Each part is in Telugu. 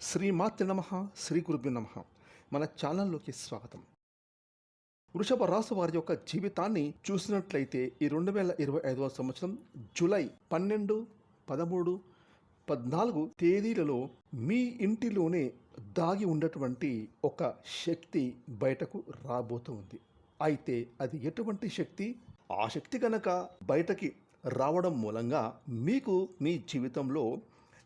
శ్రీమాత్రి నమ శ్రీ గురుభ్యు నమ. మన ఛానల్లోకి స్వాగతం. వృషభ రాశి వారి యొక్క జీవితాన్ని చూసినట్లయితే ఈ రెండు వేల ఇరవై ఐదవ సంవత్సరం జూలై పన్నెండు పదమూడు పద్నాలుగు తేదీలలో మీ ఇంటిలోనే దాగి ఉన్నటువంటి ఒక శక్తి బయటకు రాబోతుంది అయితే అది ఎటువంటి శక్తి? ఆ శక్తి కనుక బయటకి రావడం మూలంగా మీకు మీ జీవితంలో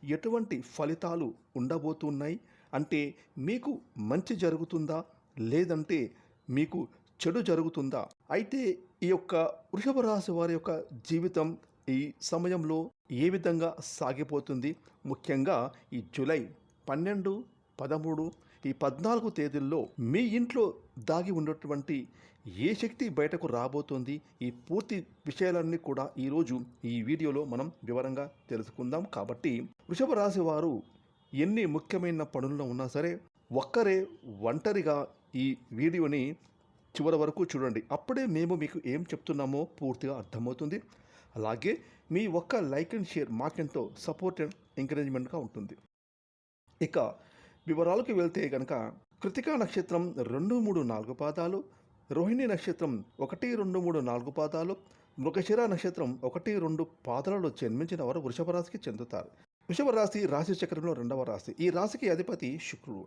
ఎటువంటి ఫలితాలు ఉండబోతున్నాయి? అంటే మీకు మంచి జరుగుతుందా? లేదంటే మీకు చెడు జరుగుతుందా? అయితే ఈ యొక్క వృషభ రాశి వారి యొక్క జీవితం ఈ సమయంలో ఏ విధంగా సాగిపోతుంది? ముఖ్యంగా ఈ జూలై పన్నెండు పదమూడు ఈ పద్నాలుగు తేదీల్లో మీ ఇంట్లో దాగి ఉన్నటువంటి ఏ శక్తి బయటకు రాబోతుంది? ఈ పూర్తి విషయాలన్నీ కూడా ఈరోజు ఈ వీడియోలో మనం వివరంగా తెలుసుకుందాం. కాబట్టి వృషభ రాశి వారు ఎన్ని ముఖ్యమైన పనుల్లో ఉన్నా సరే ఒక్కరే ఒంటరిగా ఈ వీడియోని చివరి వరకు చూడండి. అప్పుడే మేము మీకు ఏం చెప్తున్నామో పూర్తిగా అర్థమవుతుంది. అలాగే మీ ఒక్క లైక్ అండ్ షేర్ మాకెంతో సపోర్ట్ అండ్ ఎంకరేజ్మెంట్గా ఉంటుంది. ఇక వివరాలకు వెళ్తే గనక కృతికా నక్షత్రం రెండు మూడు నాలుగు పాదాలు రోహిణి నక్షత్రం ఒకటి రెండు మూడు నాలుగు పాదాలు మృగశిర నక్షత్రం ఒకటి రెండు పాదాలలో జన్మించిన వారు వృషభ రాశికి చెందుతారు. వృషభ రాశి రాశి చక్రంలో రెండవ రాశి. ఈ రాశికి అధిపతి శుక్రుడు.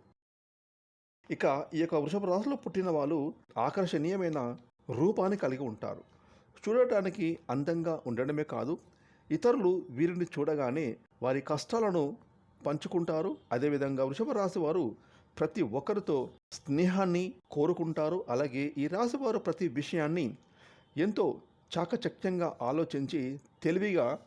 ఇక ఈ యొక్క వృషభ రాశిలో పుట్టిన వాళ్ళు ఆకర్షణీయమైన రూపాన్ని కలిగి ఉంటారు. చూడటానికి అందంగా ఉండడమే కాదు ఇతరులు వీరిని చూడగానే వారి కష్టాలను పంచుకుంటారు. అదేవిధంగా వృషభ రాశి వారు ప్రతి ఒక్కరితో స్నేహాన్ని కోరుకుంటారు. అలాగే ఈ రాశి వారు ప్రతి విషయాన్ని ఎంతో చాకచక్యంగా ఆలోచించి తెలివిగా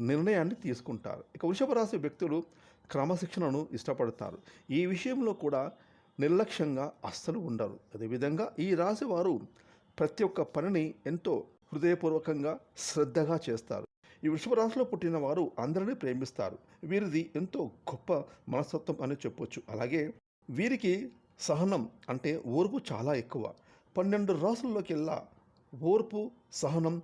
నిర్ణయాన్ని తీసుకుంటారు. ఇక వృషభ రాశి వ్యక్తులు క్రమశిక్షణను ఇష్టపడతారు. ఈ విషయంలో కూడా నిర్లక్ష్యంగా అస్సలు ఉండరు. అదేవిధంగా ఈ రాశి వారు ప్రతి ఒక్క పనిని ఎంతో హృదయపూర్వకంగా శ్రద్ధగా చేస్తారు. ఈ వృషభ రాశిలో పుట్టిన వారు అందరినీ ప్రేమిస్తారు. వీరిది ఎంతో గొప్ప మనస్తత్వం అని చెప్పొచ్చు. అలాగే వీరికి సహనం అంటే ఓర్పు చాలా ఎక్కువ. పన్నెండు రాసుల్లోకెల్లా ఓర్పు సహనం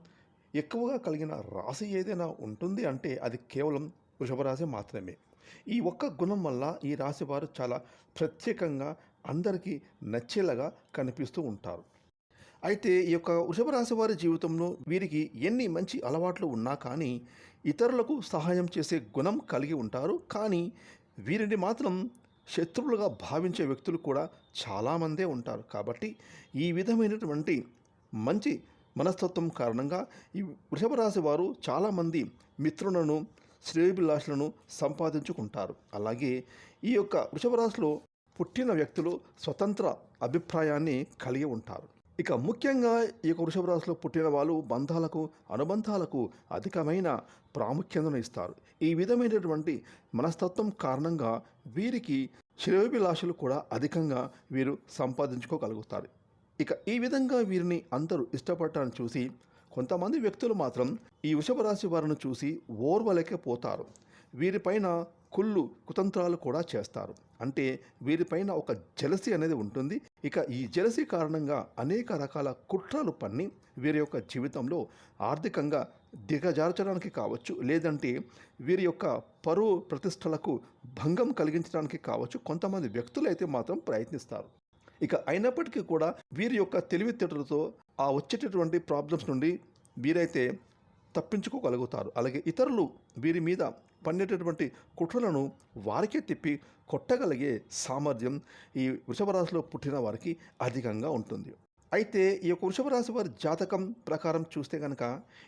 ఎక్కువగా కలిగిన రాశి ఏదైనా ఉంటుంది అంటే అది కేవలం వృషభ రాశి మాత్రమే. ఈ ఒక్క గుణం వల్ల ఈ రాశి వారు చాలా ప్రత్యేకంగా అందరికీ నచ్చేలాగా కనిపిస్తూ ఉంటారు. అయితే ఈ యొక్క వృషభ రాశి వారి జీవితంలో వీరికి ఎన్ని మంచి అలవాట్లు ఉన్నా కానీ ఇతరులకు సహాయం చేసే గుణం కలిగి ఉంటారు. కానీ వీరిని మాత్రం శత్రువులుగా భావించే వ్యక్తులు కూడా చాలామందే ఉంటారు. కాబట్టి ఈ విధమైనటువంటి మంచి మనస్తత్వం కారణంగా ఈ వృషభ రాశి వారు చాలామంది మిత్రులను శ్రేయభిలాషులను సంపాదించుకుంటారు. అలాగే ఈ యొక్క వృషభ రాశిలో పుట్టిన వ్యక్తులు స్వతంత్ర అభిప్రాయాన్ని కలిగి ఉంటారు. ఇక ముఖ్యంగా ఈ యొక్క వృషభ రాశిలో పుట్టిన వాళ్ళు బంధాలకు అనుబంధాలకు అధికమైన ప్రాముఖ్యతను ఇస్తారు. ఈ విధమైనటువంటి మనస్తత్వం కారణంగా వీరికి శ్రేయోభిలాషులు కూడా అధికంగా వీరు సంపాదించుకోగలుగుతారు. ఇక ఈ విధంగా వీరిని అందరూ ఇష్టపడటాన్ని చూసి కొంతమంది వ్యక్తులు మాత్రం ఈ వృషభ రాశి వారిని చూసి ఓర్వలేకపోతారు. వీరిపైన కుళ్ళు కుతంత్రాలు కూడా చేస్తారు. అంటే వీరిపైన ఒక జలసి అనేది ఉంటుంది. ఇక ఈ జలసి కారణంగా అనేక రకాల కుట్రలు పన్ని వీరి యొక్క జీవితంలో ఆర్థికంగా దిగజార్చడానికి కావచ్చు లేదంటే వీరి యొక్క పరువు ప్రతిష్టలకు భంగం కలిగించడానికి కావచ్చు కొంతమంది వ్యక్తులు అయితే మాత్రం ప్రయత్నిస్తారు. ఇక అయినప్పటికీ కూడా వీరి యొక్క తెలివితేటలతో ఆ వచ్చేటటువంటి ప్రాబ్లమ్స్ నుండి వీరైతే తప్పించుకోగలుగుతారు. అలాగే ఇతరులు వీరి మీద పన్నేటటువంటి కుట్రలను వారికే తిప్పి కొట్టగలిగే సామర్థ్యం ఈ వృషభ రాశిలో పుట్టిన వారికి అధికంగా ఉంటుంది. అయితే ఈ యొక్క వృషభ రాశి వారి జాతకం ప్రకారం చూస్తే కనుక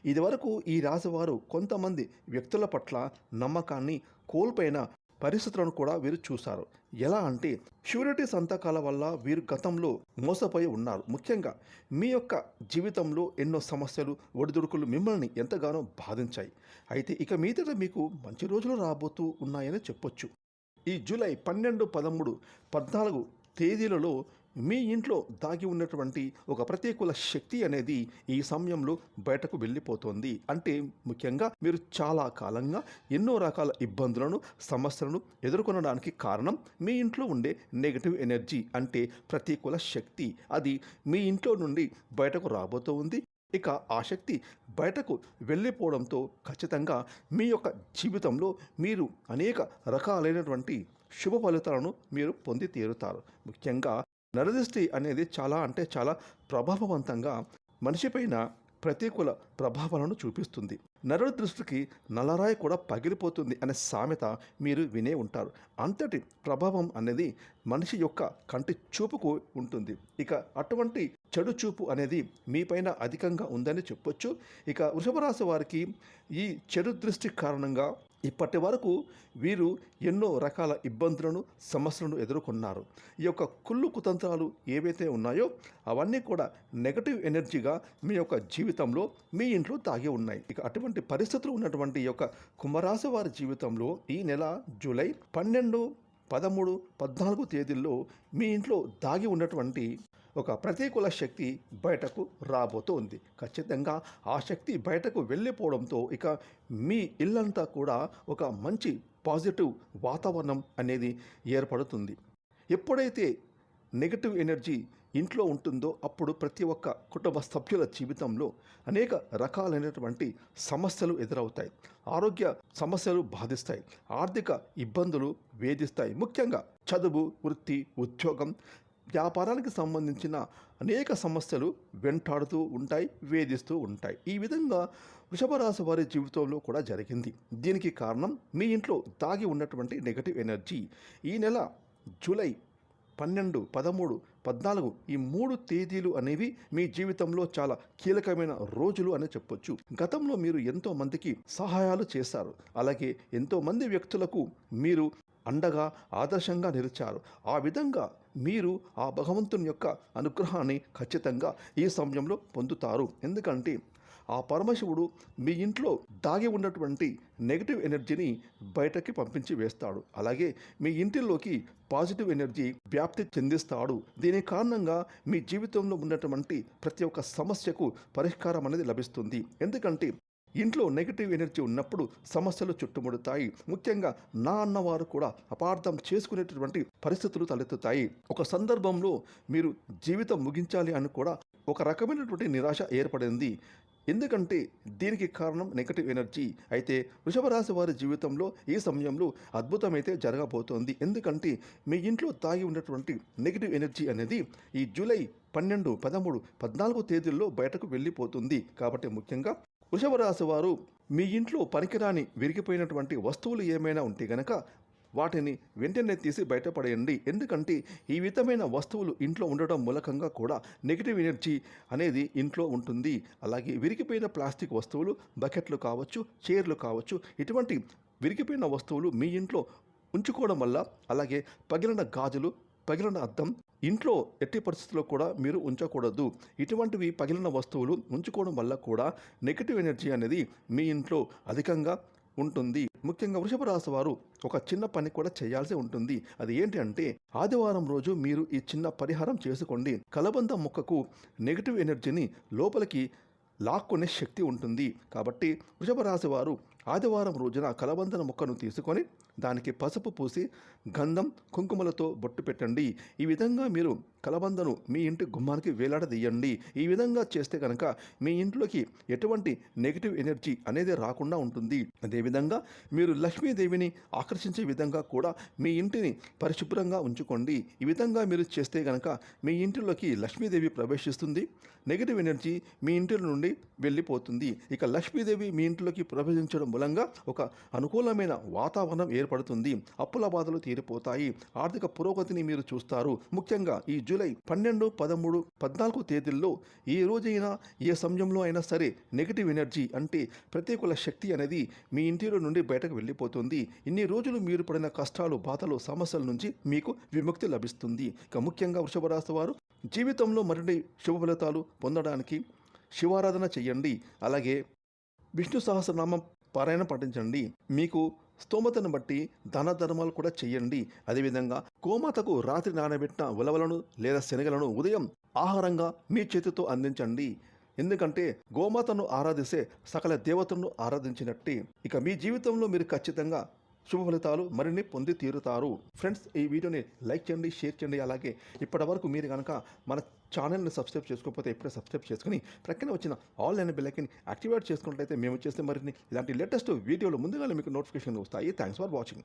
ఇదివరకు ఈ రాశి వారు కొంతమంది వ్యక్తుల పట్ల నమ్మకాన్ని కోల్పోయిన పరిస్థితులను కూడా వీరు చూశారు. ఎలా అంటే ష్యూరిటీ సంతకాల వల్ల వీరు గతంలో మోసపోయి ఉన్నారు. ముఖ్యంగా మీ యొక్క జీవితంలో ఎన్నో సమస్యలు ఒడిదుడుకులు మిమ్మల్ని ఎంతగానో బాధించాయి. అయితే ఇక మీదట మీకు మంచి రోజులు రాబోతూ ఉన్నాయని చెప్పొచ్చు. ఈ జూలై పన్నెండు పదమూడు పద్నాలుగు తేదీలలో మీ ఇంట్లో దాగి ఉన్నటువంటి ఒక ప్రత్యేకుల శక్తి అనేది ఈ సమయంలో బయటకు వెళ్ళిపోతుంది. అంటే ముఖ్యంగా మీరు చాలా కాలంగా ఎన్నో రకాల ఇబ్బందులను సమస్యలను ఎదుర్కొనడానికి కారణం మీ ఇంట్లో ఉండే నెగిటివ్ ఎనర్జీ అంటే ప్రతికూల శక్తి. అది మీ ఇంట్లో నుండి బయటకు రాబోతూ ఉంది ఇక ఆ శక్తి బయటకు వెళ్ళిపోవడంతో ఖచ్చితంగా మీ యొక్క జీవితంలో మీరు అనేక రకాలైనటువంటి శుభ ఫలితాలను మీరు పొంది తీరుతారు. ముఖ్యంగా నరదృష్టి అనేది చాలా అంటే చాలా ప్రభావవంతంగా మనిషిపైన ప్రతికూల ప్రభావాలను చూపిస్తుంది. నరుడి దృష్టికి నల్లరాయి కూడా పగిలిపోతుంది అనే సామెత మీరు వినే ఉంటారు. అంతటి ప్రభావం అనేది మనిషి యొక్క కంటి చూపుకు ఉంటుంది. ఇక అటువంటి చెడు చూపు అనేది మీపైన అధికంగా ఉందని చెప్పొచ్చు. ఇక వృషభరాశి వారికి ఈ చెడు దృష్టి కారణంగా ఇప్పటి వరకు వీరు ఎన్నో రకాల ఇబ్బందులను సమస్యలను ఎదుర్కొన్నారు. ఈ యొక్క కుళ్ళు కుతంత్రాలు ఏవైతే ఉన్నాయో అవన్నీ కూడా నెగటివ్ ఎనర్జీగా మీ యొక్క జీవితంలో మీ ఇంట్లో దాగి ఉన్నాయి. ఇక అటువంటి పరిస్థితులు ఉన్నటువంటి ఈ యొక్క కుంభరాశి వారి జీవితంలో ఈ నెల జూలై పన్నెండు పదమూడు పద్నాలుగు తేదీల్లో మీ ఇంట్లో దాగి ఉన్నటువంటి ఒక ప్రతికూల శక్తి బయటకు రాబోతోంది ఖచ్చితంగా ఆ శక్తి బయటకు వెళ్ళిపోవడంతో ఇక మీ ఇల్లంతా కూడా ఒక మంచి పాజిటివ్ వాతావరణం అనేది ఏర్పడుతుంది. ఎప్పుడైతే నెగటివ్ ఎనర్జీ ఇంట్లో ఉంటుందో అప్పుడు ప్రతి ఒక్క కుటుంబ సభ్యుల జీవితంలో అనేక రకాలైనటువంటి సమస్యలు ఎదురవుతాయి. ఆరోగ్య సమస్యలు బాధిస్తాయి. ఆర్థిక ఇబ్బందులు వేధిస్తాయి. ముఖ్యంగా చదువు వృత్తి ఉద్యోగం వ్యాపారానికి సంబంధించిన అనేక సమస్యలు వెంటాడుతూ ఉంటాయి వేధిస్తూ ఉంటాయి. ఈ విధంగా వృషభ రాశి వారి జీవితంలో కూడా జరిగింది. దీనికి కారణం మీ ఇంట్లో దాగి ఉన్నటువంటి నెగటివ్ ఎనర్జీ ఈ నెల జూలై పన్నెండు పదమూడు పద్నాలుగు ఈ మూడు తేదీలు అనేవి మీ జీవితంలో చాలా కీలకమైన రోజులు అని చెప్పొచ్చు. గతంలో మీరు ఎంతో మందికి సహాయాలు చేశారు. అలాగే ఎంతో మంది వ్యక్తులకు మీరు అండగా ఆదర్శంగా నిలిచారు. ఆ విధంగా మీరు ఆ భగవంతుని యొక్క అనుగ్రహాన్ని ఖచ్చితంగా ఈ సమయంలో పొందుతారు. ఎందుకంటే ఆ పరమశివుడు మీ ఇంట్లో దాగి ఉన్నటువంటి నెగిటివ్ ఎనర్జీని బయటకి పంపించి వేస్తాడు. అలాగే మీ ఇంటిలోకి పాజిటివ్ ఎనర్జీ వ్యాప్తి చెందిస్తాడు. దీని కారణంగా మీ జీవితంలో ఉన్నటువంటి ప్రతి ఒక్క సమస్యకు పరిష్కారం అనేది లభిస్తుంది. ఎందుకంటే ఇంట్లో నెగిటివ్ ఎనర్జీ ఉన్నప్పుడు సమస్యలు చుట్టుముడతాయి. ముఖ్యంగా నా అన్నవారు కూడా అపార్థం చేసుకునేటటువంటి పరిస్థితులు తలెత్తుతాయి. ఒక సందర్భంలో మీరు జీవితం ముగించాలి అని కూడా ఒక రకమైనటువంటి నిరాశ ఏర్పడింది. ఎందుకంటే దీనికి కారణం నెగటివ్ ఎనర్జీ అయితే వృషభ రాశి వారి జీవితంలో ఈ సమయంలో అద్భుతమైతే జరగబోతోంది. ఎందుకంటే మీ ఇంట్లో తాగి ఉన్నటువంటి నెగిటివ్ ఎనర్జీ అనేది ఈ జూలై పన్నెండు పదమూడు పద్నాలుగు తేదీల్లో బయటకు వెళ్ళిపోతుంది. కాబట్టి ముఖ్యంగా వృషభ రాశి వారు మీ ఇంట్లో పనికిరాని విరిగిపోయినటువంటి వస్తువులు ఏమైనా ఉంటే గనక వాటిని వెంటనే తీసి బయటపడేయండి. ఎందుకంటే ఈ విధమైన వస్తువులు ఇంట్లో ఉండడం మూలకంగా కూడా నెగిటివ్ ఎనర్జీ అనేది ఇంట్లో ఉంటుంది. అలాగే విరిగిపోయిన ప్లాస్టిక్ వస్తువులు బకెట్లు కావచ్చు చైర్లు కావచ్చు ఇటువంటి విరిగిపోయిన వస్తువులు మీ ఇంట్లో ఉంచుకోవడం వల్ల అలాగే పగిలిన గాజులు పగిలిన అద్దం ఇంట్లో ఎట్టి పరిస్థితుల్లో కూడా మీరు ఉంచకూడదు. ఇటువంటివి పగిలిన వస్తువులు ఉంచుకోవడం వల్ల కూడా నెగిటివ్ ఎనర్జీ అనేది మీ ఇంట్లో అధికంగా ఉంటుంది. ముఖ్యంగా వృషభ రాశి వారు ఒక చిన్న పని కూడా చేయాల్సి ఉంటుంది. అది ఏంటి అంటే ఆదివారం రోజు మీరు ఈ చిన్న పరిహారం చేసుకోండి. కలబంద మొక్కకు నెగిటివ్ ఎనర్జీని లోపలికి లాక్కునే శక్తి ఉంటుంది. కాబట్టి వృషభ రాశి వారు ఆదివారం రోజున కలబందన మొక్కను తీసుకొని దానికి పసుపు పూసి గంధం కుంకుమలతో బొట్టు పెట్టండి. ఈ విధంగా మీరు కలబందను మీ ఇంటి గుమ్మానికి వేలాడదీయండి. ఈ విధంగా చేస్తే కనుక మీ ఇంట్లోకి ఎటువంటి నెగిటివ్ ఎనర్జీ అనేది రాకుండా ఉంటుంది. అదేవిధంగా మీరు లక్ష్మీదేవిని ఆకర్షించే విధంగా కూడా మీ ఇంటిని పరిశుభ్రంగా ఉంచుకోండి. ఈ విధంగా మీరు చేస్తే కనుక మీ ఇంటిలోకి లక్ష్మీదేవి ప్రవేశిస్తుంది. నెగిటివ్ ఎనర్జీ మీ ఇంటి నుండి వెళ్ళిపోతుంది. ఇక లక్ష్మీదేవి మీ ఇంట్లోకి ప్రవేశించడం మూలంగా ఒక అనుకూలమైన వాతావరణం ఏర్పడుతుంది. అప్పుల బాధలు తీరిపోతాయి. ఆర్థిక పురోగతిని మీరు చూస్తారు. ముఖ్యంగా ఈ జూలై పన్నెండు పదమూడు పద్నాలుగు తేదీల్లో ఏ రోజైనా ఏ సమయంలో అయినా సరే నెగిటివ్ ఎనర్జీ అంటే ప్రతికూల శక్తి అనేది మీ ఇంటిలో నుండి బయటకు వెళ్ళిపోతుంది. ఇన్ని రోజులు మీరు పడిన కష్టాలు బాధలు సమస్యల నుంచి మీకు విముక్తి లభిస్తుంది. ఇక ముఖ్యంగా వృషభ రాశి వారు జీవితంలో మరిన్ని శుభ ఫలితాలు పొందడానికి శివారాధన చెయ్యండి. అలాగే విష్ణు సహస్రనామం పారాయణ పఠించండి మీకు స్తోమతను బట్టి దాన ధర్మాలు కూడా చెయ్యండి. అదేవిధంగా గోమాతకు రాత్రి నానబెట్టిన ఉలవలను లేదా శనగలను ఉదయం ఆహారంగా మీ చేతితో అందించండి. ఎందుకంటే గోమాతను ఆరాధిస్తే సకల దేవతలను ఆరాధించినట్టే. ఇక మీ జీవితంలో మీరు ఖచ్చితంగా శుభ ఫలితాలు మరిన్ని పొంది తీరుతారు. ఫ్రెండ్స్ ఈ వీడియోని లైక్ చేయండి షేర్ చేయండి. అలాగే ఇప్పటి వరకు మీరు కనుక మన ఛానల్ని సబ్స్క్రైబ్ చేసుకోకపోతే ఇప్పుడే సబ్స్క్రైబ్ చేసుకుని ప్రక్కన వచ్చిన ఆల్ అనే బెల్లైకన్ యాక్టివేట్ చేసుకున్నట్లయితే మేము చేస్తే మరిన్ని ఇలాంటి లేటెస్ట్ వీడియోలు ముందుగానే మీకు నోటిఫికేషన్ వస్తాయి. Thanks for watching